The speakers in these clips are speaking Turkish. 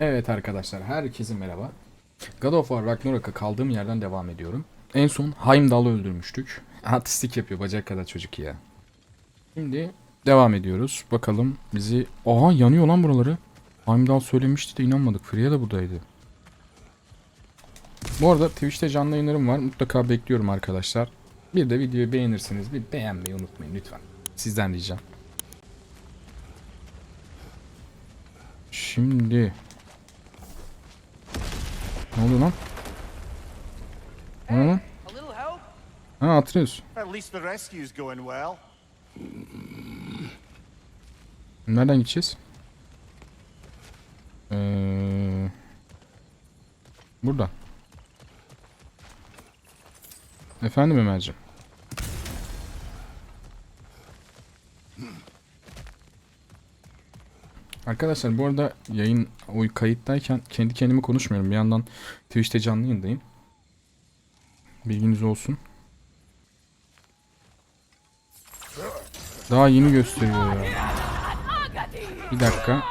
Evet arkadaşlar herkese merhaba. God of War Ragnarok'a kaldığım yerden devam ediyorum. En son Heimdall'ı öldürmüştük. Artistik yapıyor bacak kadar çocuk ya. Şimdi devam ediyoruz. Bakalım bizi... Aha yanıyor lan buraları. Heimdall söylemişti de inanmadık. Freya da buradaydı. Bu arada Twitch'te canlı yayınlarım var. Mutlaka bekliyorum arkadaşlar. Bir de videoyu beğenirseniz bir beğenmeyi unutmayın lütfen. Sizden ricam. Şimdi ne oluyor lan? Ne oluyor lan? Ha atıyoruz. Nereden gideceğiz? Ee, burada. Efendim Ömerciğim. Arkadaşlar bu arada yayın o kayıttayken kendi kendime konuşmuyorum. Bir yandan Twitch'te canlı yayındayım. Bilginiz olsun. Daha yeni gösteriyor ya. Bir dakika.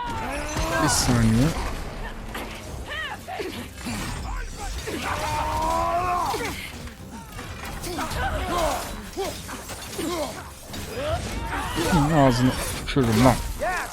Bir saniye. Ağzını uçururum lan.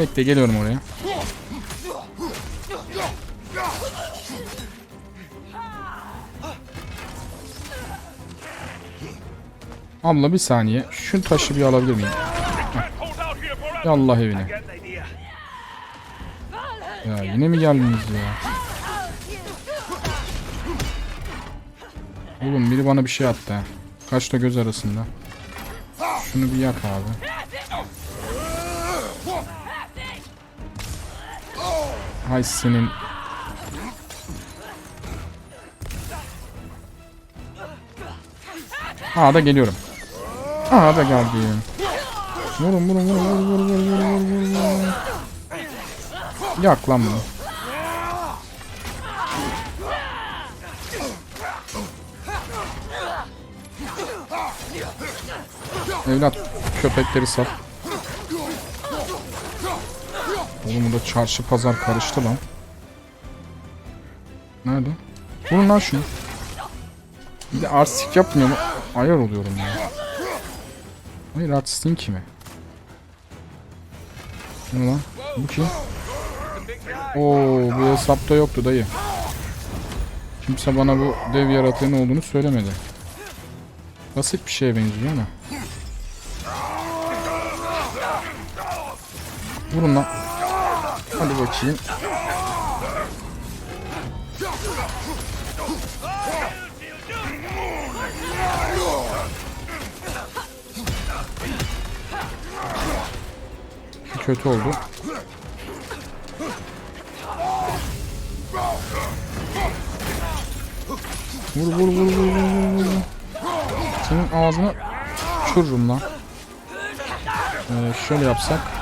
Bekle geliyorum oraya. Abla bir saniye. Şu taşı bir alabilir miyim? Us. Yallah evine. Ya yine mi geldiniz ya? Oğlum biri bana bir şey attı. Kaçta göz arasında. Şunu bir yak abi. Hay senin. Aa da geliyorum. Aa da geldim. Vurun vurun vurun vurun vurun vurun vurun vurun vurun. Yak lan bunu. Evlat köpekleri sal. Oğlum burada çarşı pazar karıştı lan. Nerede? Vurun lan şunu. Bir de artistik yapmıyor mu? Ayar oluyorum ya. Hayır artistin kimi? Ne lan? Bu kim? Oo bu hesapta yoktu dayı. Kimse bana bu dev yaratığın olduğunu söylemedi. Basit bir şeye benziyor ama. Vurun lan. Hadi bakayım. Kötü oldu. Vur vur vur vur vur vur vur. Senin ağzına uçururum lan. Ee, şöyle yapsak.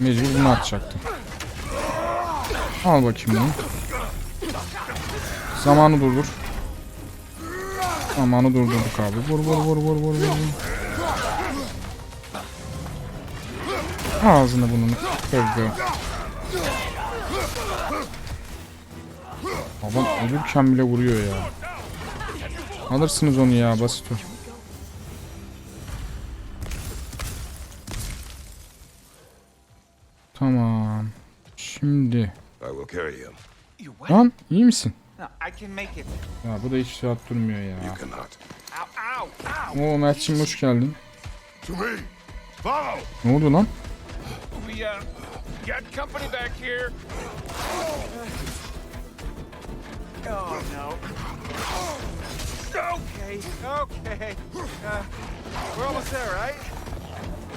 Mecbur bunu atacaktım. Al bakayım bunu. Zamanı durdur. Zamanı durdurduk abi. Vur vur vur vur vur vur. Ağzını bunun kırdı. Adam ölürken bile vuruyor ya. Alırsınız onu ya basit o. carry him. You what? Lan iyi misin? No, I can make it. Ya bu da hiç rahat durmuyor ya. Cannot. Ow, ow, ow. Oo Mert'cim hoş geldin. To me. Follow. Ne oldu lan? We uh got company back here. Oh, no. Okay, okay. Uh, we're almost there, right?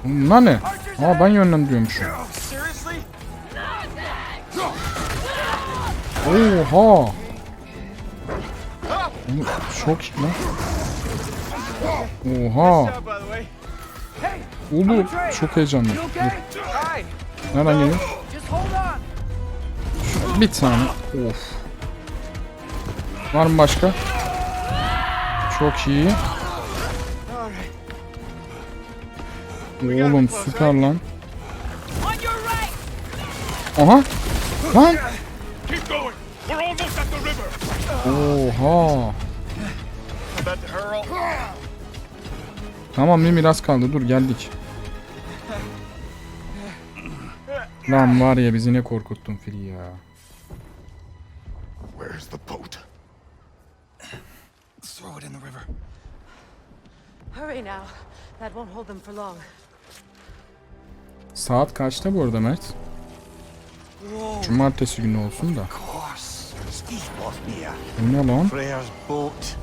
Bunlar ne? Aa ben yönlendiriyormuşum. Oha. Çok iyi lan. Oha. Oğlum çok heyecanlı. Dur. Nereden geliyor? Bir tane. Of. Var mı başka? Çok iyi. Oğlum süper lan. Aha. Lan. Keep going. We're almost at the river. Oha. About to hurl. Tamam Mimi az kaldı. Dur geldik. Lan var ya bizi ne korkuttun Fili ya. Where's the boat? Throw it in the river. Hurry now. That won't hold them for long. Saat kaçta bu arada Mert? Cumartesi günü olsun da. Bu ne lan? Freya's boat.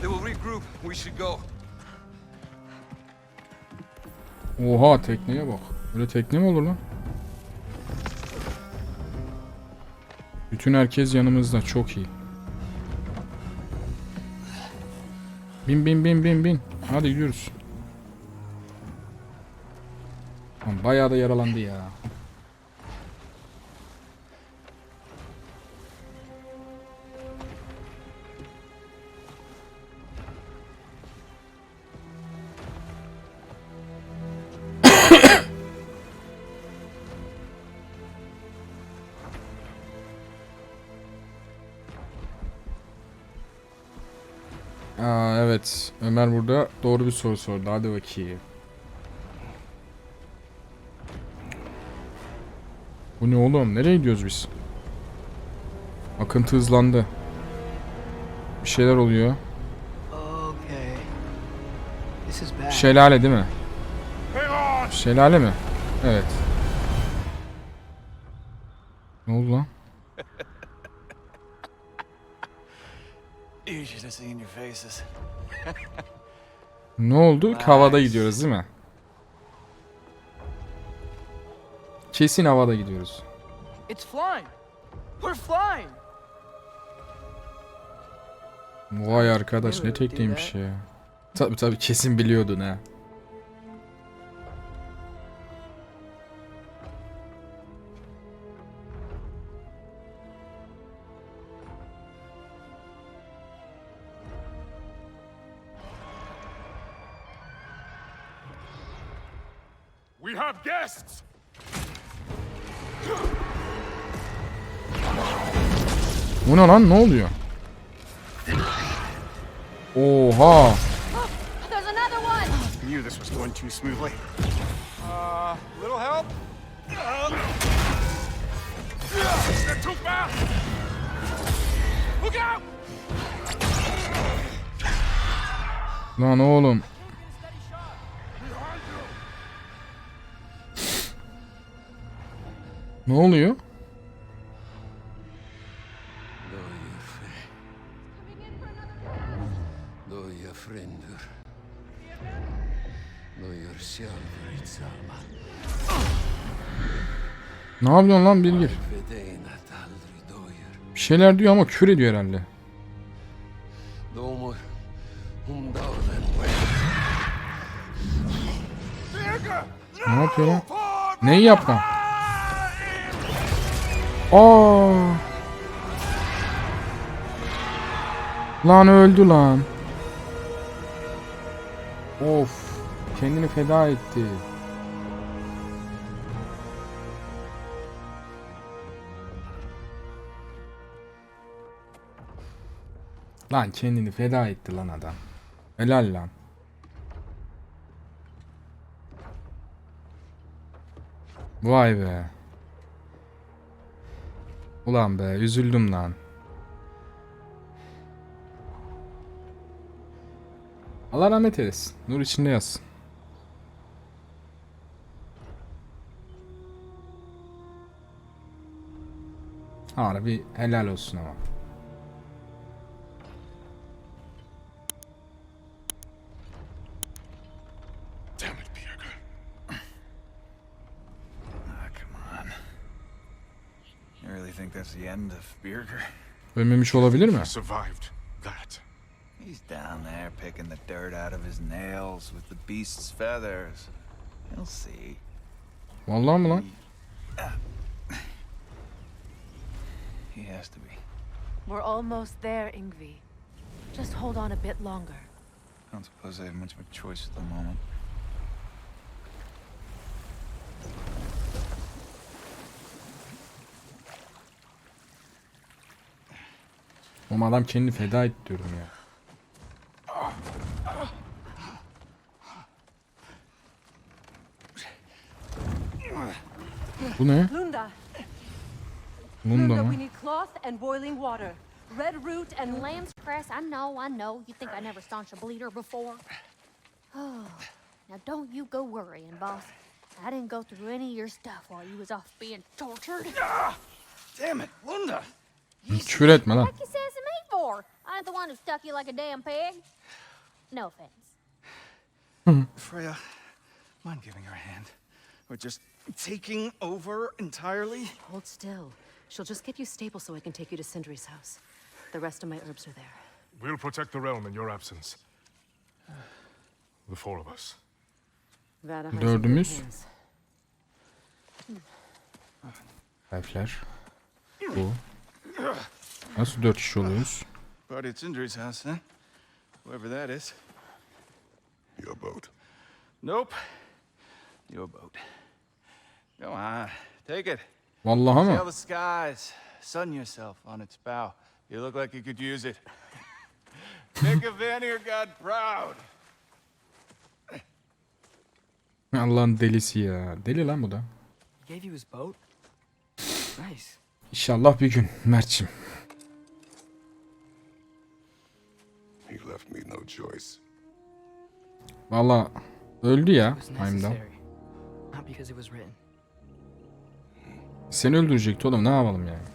They will regroup. We should go. Oha tekneye bak. Böyle tekne mi olur lan? Bütün herkes yanımızda. Çok iyi. Bin bin bin bin bin. Hadi gidiyoruz. Bayağı da yaralandı ya. Ömer burada doğru bir soru sordu. Hadi bakayım. Bu ne oğlum? Nereye gidiyoruz biz? Akıntı hızlandı. Bir şeyler oluyor. Şelale değil mi? Şelale mi? Evet. Ne oldu lan? Ne oldu? Havada gidiyoruz değil mi? Kesin havada gidiyoruz. It's flying. We're flying. Vay arkadaş ne tekneymiş ya. Tabi tabi kesin biliyordun ha. We have guests. Bu ne lan ne oluyor? Oha. There's another one! Knew this was going too smoothly. Uh, little help? They're too fast. Look out. Lan oğlum. Ne oluyor? Ne yapıyorsun lan Bilgir? Bir şeyler diyor ama küfür ediyor herhalde. Ne yapıyor lan? Neyi yapma? Aa. Lan öldü lan. Of. Kendini feda etti. Lan kendini feda etti lan adam. Helal lan. Vay be. Ulan be üzüldüm lan. Allah rahmet eylesin. Nur içinde yatsın. Harbi helal olsun ama. Ölmemiş olabilir mi? He survived that. He's down there picking the dirt out of his nails with the beast's feathers. He'll see. Vallahi mı lan? Uh, he has to be. We're almost there, Ingvi. Just hold on a bit longer. I don't suppose I have much of a choice at the moment. Oğlum adam kendini feda et diyorum ya. Bu ne? Lunda! Lunda Lunda, mı? need cloth and boiling water. Red root and lamb. Lamb's cress, I know, I know. You think I never staunched a bleeder before? Oh, now don't you go worrying, boss. I didn't go through any of your stuff while you was off being tortured. Damn it, Lunda! Küfür etme lan. For? I ain't the one who stuck you like a damn pig. No offense. Freya, mind giving her a hand? Or just taking over entirely? Hold still. She'll just get you stable so I can take you to Sindri's house. The rest of my herbs are there. We'll protect the realm in your absence. The four of us. Vada has Dördümüz. good hands. Elfler. Bu. Nasıl dört kişi oluyoruz? Party at Sindri's house, huh? Whoever that is. Your boat. Nope. Your boat. Go on, take it. Vallahi Sail mı? the skies. Sun yourself on its bow. You look like you could use it. Make a Vanir god proud. Allah'ın delisi ya. Deli lan bu da. Gave you his boat? Nice. İnşallah bir gün Mert'cim. Left me no choice. Valla öldü ya It was Heimdall. necessary. Not because it was written. Seni öldürecekti oğlum ne yapalım yani.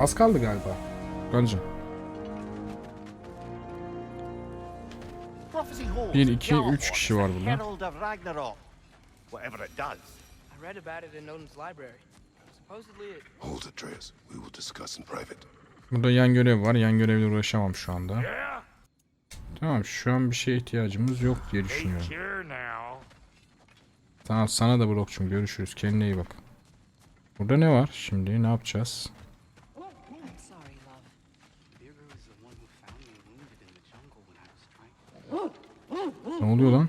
Az kaldı galiba. Bence. Prophecy holds. Bir, iki, Gjallarhorn üç kişi is the var burada. Herald of Ragnarok. Whatever it does. I read about it in Odin's library. Supposedly it Hold Atreus. We will discuss in private. Burada yan görev var. Yan görevle uğraşamam şu anda. Tamam şu an bir şeye ihtiyacımız yok diye düşünüyorum. Tamam sana da Brock'cum görüşürüz. Kendine iyi bak. Burada ne var şimdi? Ne yapacağız? Ne oluyor lan?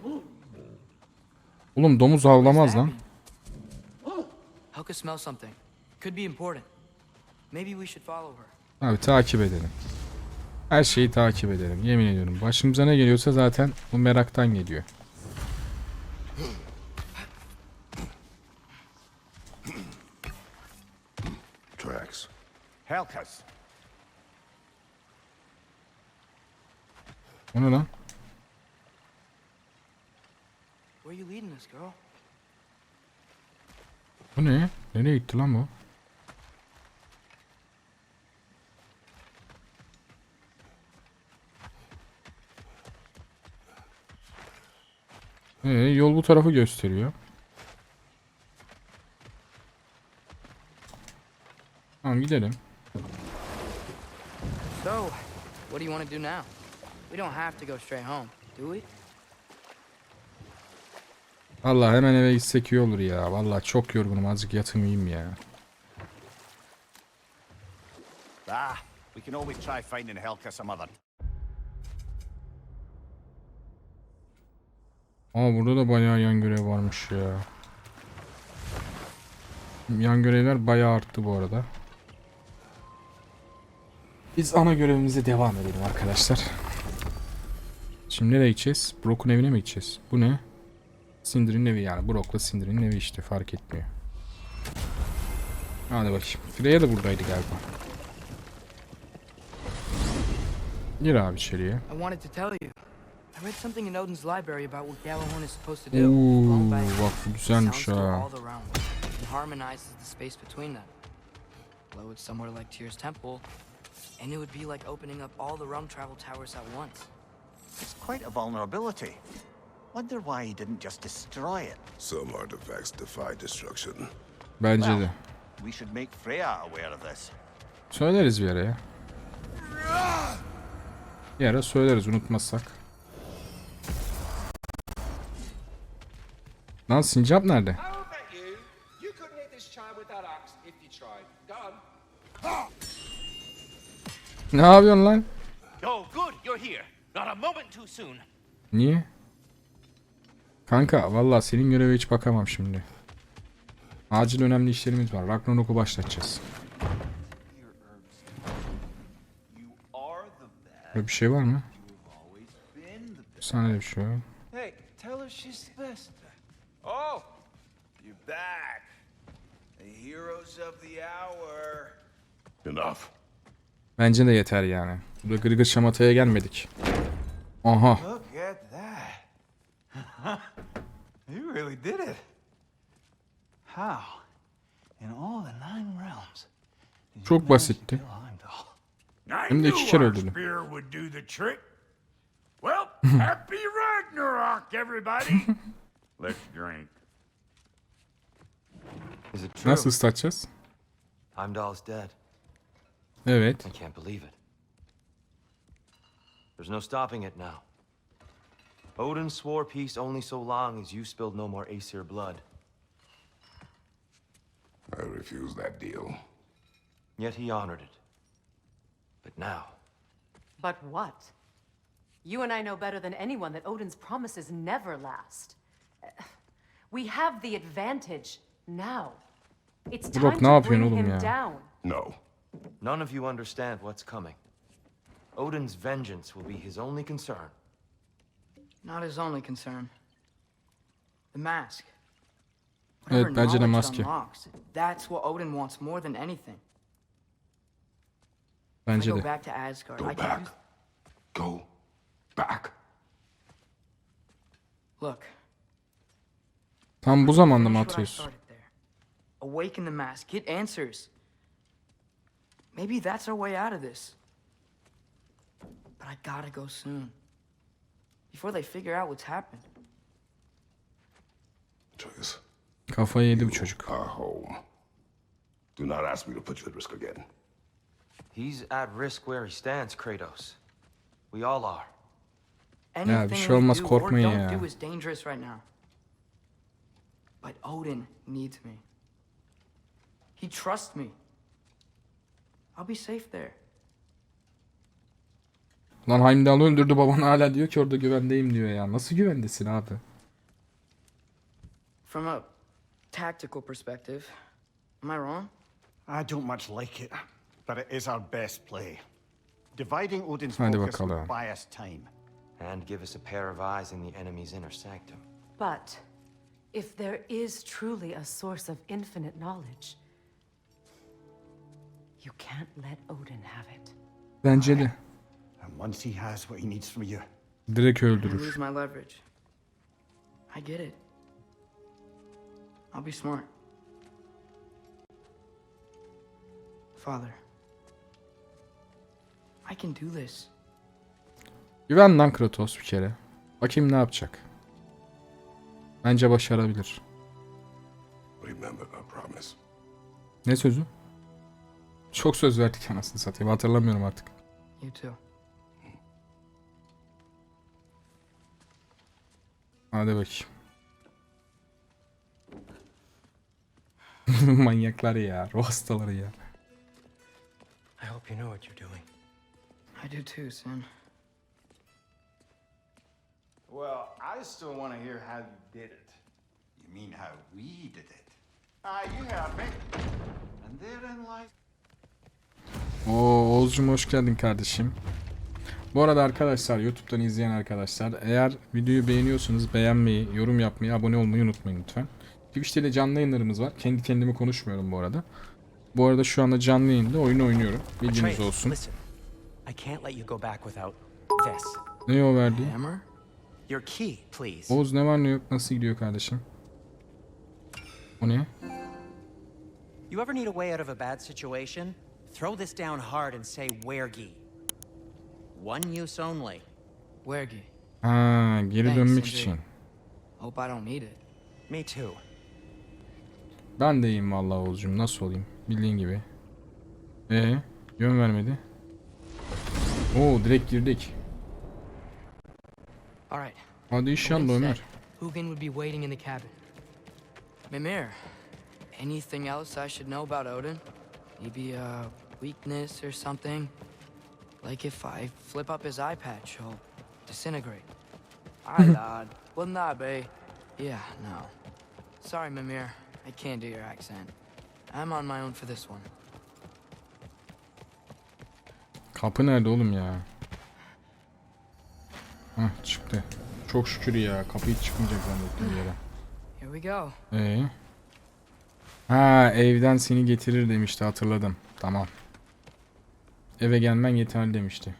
Oğlum domuz havlamaz lan. Helka smells something. Could be important. Maybe we should follow her. Abi takip edelim. Her şeyi takip edelim. Yemin ediyorum. Başımıza ne geliyorsa zaten bu meraktan geliyor. Tracks. Helkas. O ne lan? Where are you leading us, girl? Bu ne? Nereye gitti lan bu? Ee, yol bu tarafı gösteriyor. Tamam gidelim. So, what do you want to do now? We don't have to go straight home, do we? Vallahi hemen eve gitsek iyi olur ya. Vallahi çok yorgunum. Azıcık yatayım yiyeyim ya. Ah, we can always try finding Helka some other. Aa burada da bayağı yan görev varmış ya. Yan görevler bayağı arttı bu arada. Biz ana görevimize devam edelim arkadaşlar. Şimdi nereye gideceğiz? Brock'un evine mi gideceğiz? Bu ne? Sindri'nin evi yani. Brock'la Sindri'nin evi işte fark etmiyor. Hadi bakayım. Freya da buradaydı galiba. Gir abi içeriye. I read something in Odin's library about what Gjallarhorn is supposed to do. Blown by Oo, bak bu güzelmiş sounds through ha. all the realms and harmonizes the space between them. Blow it somewhere like Tyr's temple, and it would be like opening up all the realm travel towers at once. It's quite a vulnerability. Wonder why he didn't just destroy it. Some artifacts defy destruction. Bence Well, de. we should make Freya aware of this. Söyleriz bir ara ya. Bir ara söyleriz unutmazsak. Here. Not a moment too soon. Niye? Kanka vallahi senin göreve hiç bakamam şimdi. Acil önemli işlerimiz var. Ragnarok'u başlatacağız. Böyle bir şey var mı? Bir saniye bir şey var. Hey, tell her she's the best. Oh, you're back. The heroes of the hour. Enough. Bence de yeter yani. Burada gırgır şamataya gelmedik. Aha. Look at that. you really did it. How? In all the nine realms. Çok basitti. Hem de iki kere öldürdüm. spear would do the trick. Well, happy Ragnarok, everybody. Let's drink. Is it true? Nasıl ıslatacağız? Heimdall's dead. Evet. I can't believe it. There's no stopping it now. Odin swore peace only so long as you spilled no more Aesir blood. I refuse that deal. Yet he honored it. But now, But what? You and I know better than anyone that Odin's promises never last. Uh, We have the advantage now. It's Burak, time ne to yapıyorsun bring oğlum him ya? down. No. none of you understand what's coming. Odin's vengeance will be his only concern. Not his only concern. The mask. Evet, Whatever bence de knowledge maske. unlocks, That's what Odin wants more than anything. If I Bence go de. back to Asgard, Go I can back. use... Go back. Look. Tam bu zamanda mı atıyorsun? Awaken the mask. Get answers. Maybe that's our way out of this. But I gotta go soon. Before they figure out what's happened. Choice. Kafayı yedi bu çocuk. Our home. Do not ask me to put you at risk again. He's at risk where he stands, Kratos. We all are. Anything bir şey olmaz, korkmayın ya. do is dangerous right now. But Odin needs me. He trusts me. I'll be safe there. Lan Heimdall öldürdü baban hala diyor ki orada güvendeyim diyor ya. Nasıl güvendesin abi? From a tactical perspective, am I wrong? I don't much like it, but it is our best play. Dividing Odin's Hadi focus bakalım. will buy us time. And give us a pair of eyes in the enemy's inner sanctum. But if there is truly a source of infinite knowledge, you can't let Odin have it. Bence de. And once he has what he needs from you, Direkt I öldürür. lose my leverage. I get it. I'll be smart. Father, I can do this. Güven lan Kratos bir kere. Bakayım ne yapacak. Bence başarabilir. Ne sözü? Çok söz verdik anasını satayım. Hatırlamıyorum artık. You too. Hadi bakayım. Manyaklar ya. Ruh hastaları ya. I hope you know what you're doing. I do too, Sin. Well, I still want to hear how you did it. you mean how we did it. Ah, you have me. And therein lies Oo Oğuzcum hoş geldin kardeşim. Bu arada arkadaşlar YouTube'dan izleyen arkadaşlar eğer videoyu beğeniyorsanız beğenmeyi, yorum yapmayı, abone olmayı unutmayın lütfen. Twitch'te de canlı yayınlarımız var. Kendi kendime konuşmuyorum bu arada. Bu arada şu anda canlı yayında oyun oynuyorum. Bilginiz olsun. listen. I can't let you go back without this. Ne o verdi? Hammer? Your key, please. Oğuz ne var ne yok nasıl gidiyor kardeşim? O ne? You ever need a way out of a bad situation? Throw this down hard and say Wergi. One use only. Wergi. Ha, geri Thanks, dönmek için. Hope I don't need it. Me too. Ben de iyiyim vallahi Oğuzcum. Nasıl olayım? Bildiğin gibi. E yön vermedi. Oo direkt girdik. All right. Hadi inşallah Odin Ömer. said Hugin would be waiting in the cabin. Mimir, anything else I should know about Odin? Maybe a weakness or something? Like if I flip up his eye patch, he'll disintegrate. I lad. Wouldn't that be? Yeah, no. Sorry, Mimir. I can't do your accent. I'm on my own for this one. Kapı nerede oğlum ya? Hah çıktı. Çok şükür ya. Kapı hiç çıkmayacak zannettim yere. Here we go. Ee? Ha evden seni getirir demişti hatırladım. Tamam. Eve gelmen yeterli demişti.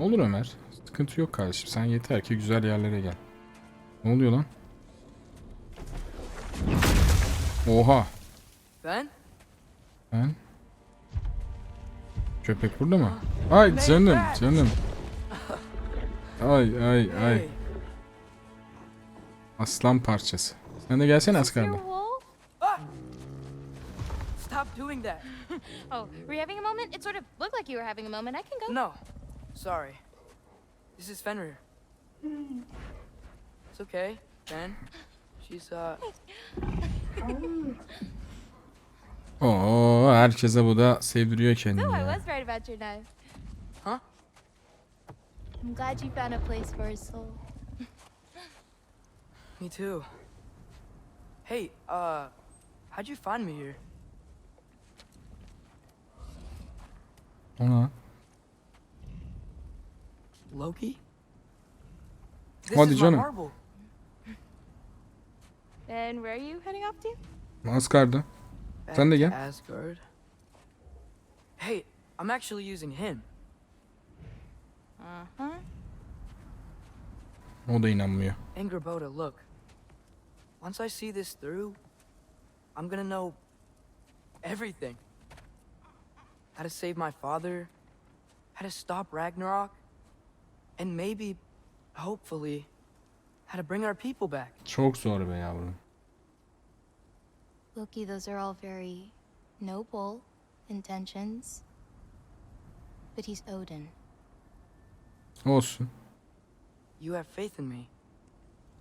Olur Ömer. Sıkıntı yok kardeşim. Sen yeter ki güzel yerlere gel. Ne oluyor lan? Oha. Ben? Ben? Köpek burada mı? Ay canım canım. Ay ay ay. Aslan parçası. Sen de gelsene wolf? Ah! Stop doing that. Oh, were you having a moment? It sort of looked like you were having a moment. I can go. No. Sorry. This is Fenrir. It's okay, Ben. She's, uh, Oo herkese bu da sevdiriyor kendini So I was right about your knife. Huh? I'm glad you found a place for his soul. me too. Hey, uh, how'd you find me here? Ona. Loki? This Hadi is my canım. marble. And where are you heading off to? Asgard'da. Back Sen de gel. Asgard. Hey, I'm actually using him. Uh-huh. O da inanmıyor. Angerboda, look. Once I see this through, I'm gonna know everything. How to save my father, how to stop Ragnarok, and maybe, hopefully, how to bring our people back. Çok zor be yavrum. Loki, those are all very noble intentions. But he's Odin. Olsun. You have faith in me,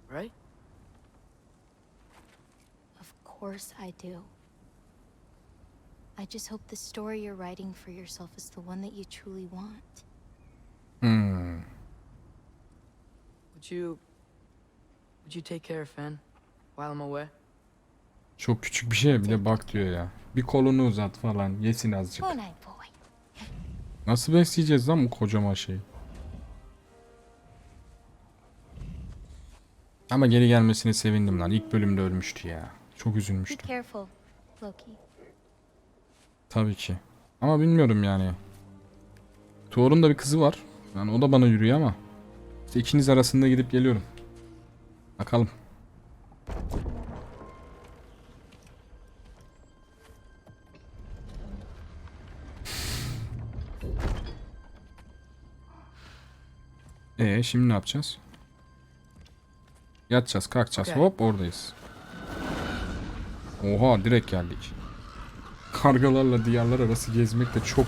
right? Of course I do. I just hope the story you're writing for yourself is the one that you truly want. Hmm. Would you, would you take care of Finn while I'm away? Çok küçük bir şey bir de bak diyor ya. Bir kolunu uzat falan. Yesin azıcık. Nasıl besleyeceğiz lan bu kocaman şeyi? Ama geri gelmesine sevindim lan. İlk bölümde ölmüştü ya. Çok üzülmüştüm. Tabii ki. Ama bilmiyorum yani. Thor'un da bir kızı var. Yani o da bana yürüyor ama. İşte ikiniz arasında gidip geliyorum. Bakalım. Ee şimdi ne yapacağız? Yatacağız, kalkacağız. Okey. Hop oradayız. Oha direkt geldik. Kargalarla diyarlar arası gezmek de çok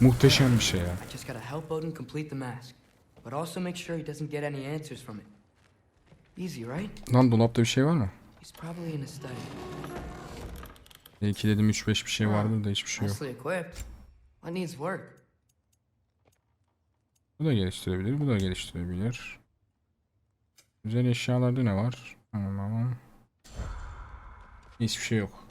muhteşem bir şey ya. Lan dolapta bir şey var mı? Belki dedim 3-5 bir şey vardır da hiçbir şey yok. Nicely equipped. What needs work? Bu da geliştirebilir, bu da geliştirebilir. Güzel eşyalarda ne var? Tamam. Hiçbir şey yok.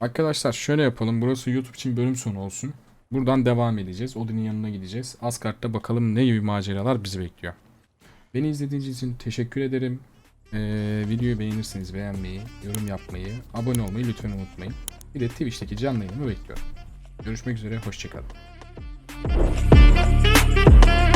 Arkadaşlar şöyle yapalım. Burası YouTube için bölüm sonu olsun. Buradan devam edeceğiz. Odin'in yanına gideceğiz. Asgard'da bakalım ne gibi maceralar bizi bekliyor. Beni izlediğiniz için teşekkür ederim. Ee, videoyu beğenirseniz beğenmeyi, yorum yapmayı, abone olmayı lütfen unutmayın. Bir de Twitch'teki canlı yayınımı bekliyorum. Görüşmek üzere, hoşçakalın. Thank you.